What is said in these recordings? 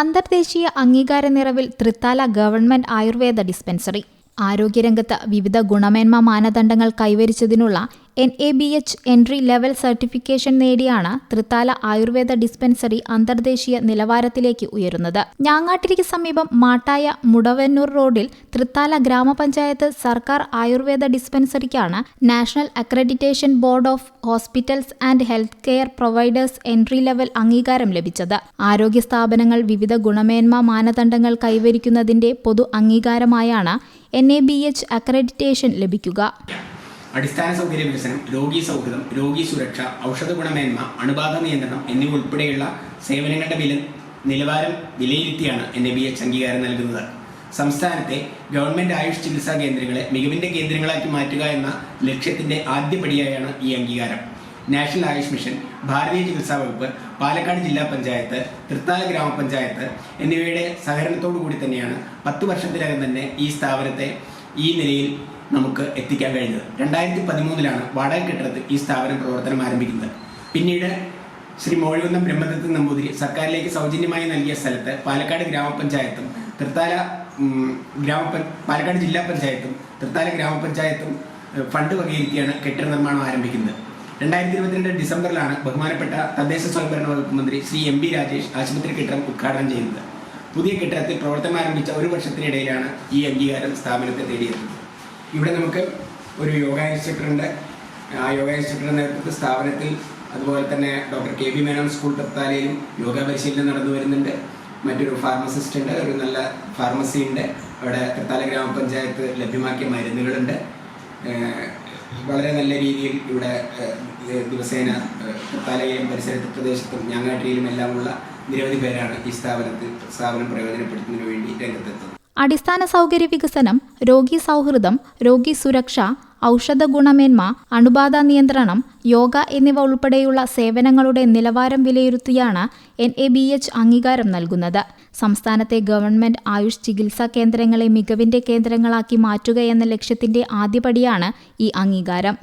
അന്തർദേശീയ അംഗീകാര നിറവിൽ Thrithala government Ayurveda dispensary. ആരോഗ്യരംഗത്ത് വിവിധ ഗുണമേന്മ മാനദണ്ഡങ്ങൾ കൈവരിച്ചതിനുള്ള N A B H entry level certification നേടിയാണ് തൃത്താല ആയുർവേദ ഡിസ്പെൻസറി അന്തർദേശീയ നിലവാരത്തിലേക്ക് ഉയരുന്നത്. ഞാങ്ങാട്ടിരിക്ക് സമീപം മാട്ടായ മുടവന്നൂർ റോഡിൽ തൃത്താല ഗ്രാമപഞ്ചായത്ത് സർക്കാർ Ayurveda ഡിസ്പെൻസറിക്കാണ് national accreditation board of hospitals and health care providers entry level അംഗീകാരം ലഭിച്ചത്. ആരോഗ്യ സ്ഥാപനങ്ങൾ വിവിധ ഗുണമേന്മ മാനദണ്ഡങ്ങൾ കൈവരിക്കുന്നതിന്റെ പൊതു അംഗീകാരമായാണ് N A B H accreditation ലഭിക്കുക. അടിസ്ഥാന സൗകര്യ വികസനം രോഗി സൗഹൃദം രോഗി സുരക്ഷ ഔഷധ ഗുണമേന്മ അണുബാധ നിയന്ത്രണം എന്നിവ ഉൾപ്പെടെയുള്ള സേവനങ്ങളുടെ വില നിലവാരം വിലയിരുത്തിയാണ് എൻ എ ബി എച്ച് അംഗീകാരം നൽകുന്നത്. സംസ്ഥാനത്തെ ഗവൺമെന്റ് ആയുഷ് ചികിത്സാ കേന്ദ്രങ്ങളെ മികവിന്റെ കേന്ദ്രങ്ങളാക്കി മാറ്റുക എന്ന ലക്ഷ്യത്തിന്റെ ആദ്യപടിയായാണ് ഈ അംഗീകാരം. നാഷണൽ ആയുഷ് മിഷൻ ഭാരതീയ ചികിത്സാ വകുപ്പ് പാലക്കാട് ജില്ലാ പഞ്ചായത്ത് തൃത്താല ഗ്രാമപഞ്ചായത്ത് എന്നിവയുടെ സഹകരണത്തോടു കൂടി തന്നെയാണ് പത്ത് വർഷത്തിനകം തന്നെ ഈ സ്ഥാപനത്തെ ഈ നിലയിൽ നമുക്ക് എത്തിക്കാൻ കഴിഞ്ഞത്. രണ്ടായിരത്തി പതിമൂന്നിലാണ് വാടക കെട്ടിടത്തിൽ ഈ സ്ഥാപനം പ്രവർത്തനം ആരംഭിക്കുന്നത്. പിന്നീട് ശ്രീ മോഴികുന്നം ബ്രഹ്മദത്ത് നമ്പൂതിരി സർക്കാരിലേക്ക് സൗജന്യമായി നൽകിയ സ്ഥലത്ത് പാലക്കാട് ഗ്രാമപഞ്ചായത്തും തൃത്താല ഗ്രാമ പാലക്കാട് ജില്ലാ പഞ്ചായത്തും തൃത്താല ഗ്രാമപഞ്ചായത്തും ഫണ്ട് വകയിരുത്തിയാണ് കെട്ടിട നിർമ്മാണം ആരംഭിക്കുന്നത്. രണ്ടായിരത്തി ഇരുപത്തിരണ്ട് ഡിസംബറിലാണ് ബഹുമാനപ്പെട്ട തദ്ദേശ സ്വയംഭരണ വകുപ്പ് മന്ത്രി ശ്രീ എം ബി രാജേഷ് ആശുപത്രി കെട്ടിടം ഉദ്ഘാടനം ചെയ്യുന്നത്. പുതിയ കെട്ടിടത്തിൽ പ്രവർത്തനം ആരംഭിച്ച ഒരു വർഷത്തിനിടയിലാണ് ഈ അംഗീകാരം സ്ഥാപനത്തെ തേടിയെത്തുന്നത് ഇവിടെ നമുക്ക് ഒരു യോഗ ഇൻസ്ട്രക്ടറുണ്ട്. ആ യോഗ ഇൻസ്ട്രക്ടറുടെ നേതൃത്വത്തിൽ സ്ഥാപനത്തിൽ അതുപോലെ തന്നെ doctor K B Menon school തൃത്താലയിലും yoga പരിശീലനം നടന്നു വരുന്നുണ്ട്. മറ്റൊരു ഫാർമസിസ്റ്റ് ഉണ്ട്. ഒരു നല്ല ഫാർമസി ഉണ്ട്. അവിടെ തൃത്താല ഗ്രാമപഞ്ചായത്ത് ലഭ്യമാക്കിയ മരുന്നുകളുണ്ട്. വളരെ നല്ല രീതിയിൽ ഇവിടെ ദിവസേന തൃത്താലയിലും പരിസരത്ത് പ്രദേശത്തും ഞാങ്ങാട്ടിയിലും എല്ലാമുള്ള നിരവധി പേരാണ് ഈ സ്ഥാപനത്തിൽ സ്ഥാപനം പ്രയോജനപ്പെടുത്തുന്നതിന് വേണ്ടി രംഗത്തെത്തുന്നത്. അടിസ്ഥാന സൗകര്യ വികസനം രോഗി സൗഹൃദം രോഗി സുരക്ഷ ഔഷധ ഗുണമേന്മ അണുബാധ നിയന്ത്രണം യോഗ എന്നിവ ഉൾപ്പെടെയുള്ള സേവനങ്ങളുടെ നിലവാരം വിലയിരുത്തിയാണ് എൻ എ ബി എച്ച് അംഗീകാരം നൽകുന്നത്. സംസ്ഥാനത്തെ ഗവൺമെന്റ് ആയുഷ് ചികിത്സാ കേന്ദ്രങ്ങളെ മികവിന്റെ കേന്ദ്രങ്ങളാക്കി മാറ്റുക എന്ന ലക്ഷ്യത്തിന്റെ ആദ്യപടിയാണ് ഈ അംഗീകാരം.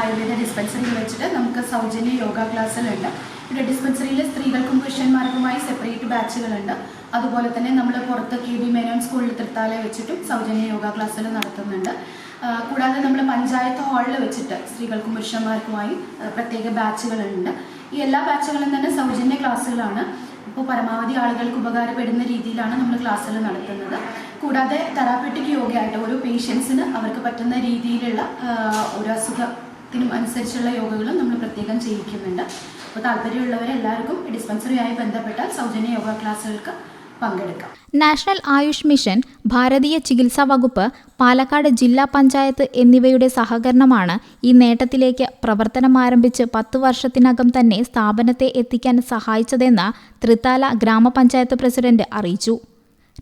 ആയുർവേദ ഡിസ്പെൻസറിയിൽ വെച്ചിട്ട് നമുക്ക് സൗജന്യ യോഗ ക്ലാസ്സുകളുണ്ട്. ഇവിടെ ഡിസ്പെൻസറിയിൽ സ്ത്രീകൾക്കും പുരുഷന്മാർക്കുമായി സെപ്പറേറ്റ് ബാച്ചുകളുണ്ട് അതുപോലെ തന്നെ നമ്മൾ പുറത്ത് കെ ബി മേനോൻ സ്കൂളിൽ തൃത്താല വെച്ചിട്ടും സൗജന്യ യോഗ ക്ലാസ്സുകൾ നടത്തുന്നുണ്ട്. കൂടാതെ നമ്മൾ പഞ്ചായത്ത് ഹാളിൽ വെച്ചിട്ട് സ്ത്രീകൾക്കും പുരുഷന്മാർക്കുമായി പ്രത്യേക ബാച്ചുകളുണ്ട് ഈ എല്ലാ ബാച്ചുകളും തന്നെ സൗജന്യ ക്ലാസ്സുകളാണ്. ഇപ്പോൾ പരമാവധി ആളുകൾക്ക് ഉപകാരപ്പെടുന്ന രീതിയിലാണ് നമ്മൾ ക്ലാസ്സുകൾ നടത്തുന്നത്. കൂടാതെ തെറാപ്പറ്റിക് യോഗയായിട്ട് ഓരോ പേഷ്യൻസിന് അവർക്ക് പറ്റുന്ന രീതിയിലുള്ള ഒരു ഒരു അസുഖത്തിനും അനുസരിച്ചുള്ള യോഗകളും നമ്മൾ പ്രത്യേകം ചെയ്യിക്കുന്നുണ്ട്. അപ്പോൾ താല്പര്യമുള്ളവരെല്ലാവർക്കും ഡിസ്പെൻസറിയുമായി ബന്ധപ്പെട്ട സൗജന്യ യോഗ ക്ലാസ്സുകൾക്ക് പങ്കെടുക്കാം. നാഷണൽ ആയുഷ് മിഷൻ ഭാരതീയ ചികിത്സാ വകുപ്പ് പാലക്കാട് ജില്ലാ പഞ്ചായത്ത് എന്നിവയുടെ സഹകരണമാണ് ഈ നേട്ടത്തിലേക്ക് പ്രവർത്തനം ആരംഭിച്ച് പത്തു വർഷത്തിനകം തന്നെ സ്ഥാപനത്തെ എത്തിക്കാൻ സഹായിച്ചതെന്ന് തൃത്താല ഗ്രാമപഞ്ചായത്ത് പ്രസിഡന്റ് അറിയിച്ചു.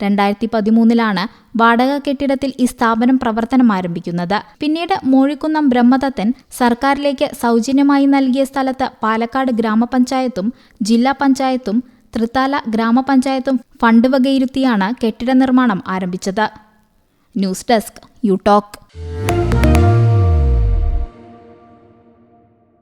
രണ്ടായിരത്തി പതിമൂന്നിലാണ് വാടക കെട്ടിടത്തിൽ ഈ സ്ഥാപനം പ്രവർത്തനം ആരംഭിക്കുന്നത്. പിന്നീട് മൂഴിക്കുന്നം ബ്രഹ്മദത്തൻ സർക്കാരിലേക്ക് സൗജന്യമായി നൽകിയ സ്ഥലത്ത് പാലക്കാട് ഗ്രാമപഞ്ചായത്തും ജില്ലാ പഞ്ചായത്തും തൃത്താല ഗ്രാമപഞ്ചായത്തും ഫണ്ട് വകയിരുത്തിയാണ് കെട്ടിട നിർമ്മാണം ആരംഭിച്ചത്. News desk you talk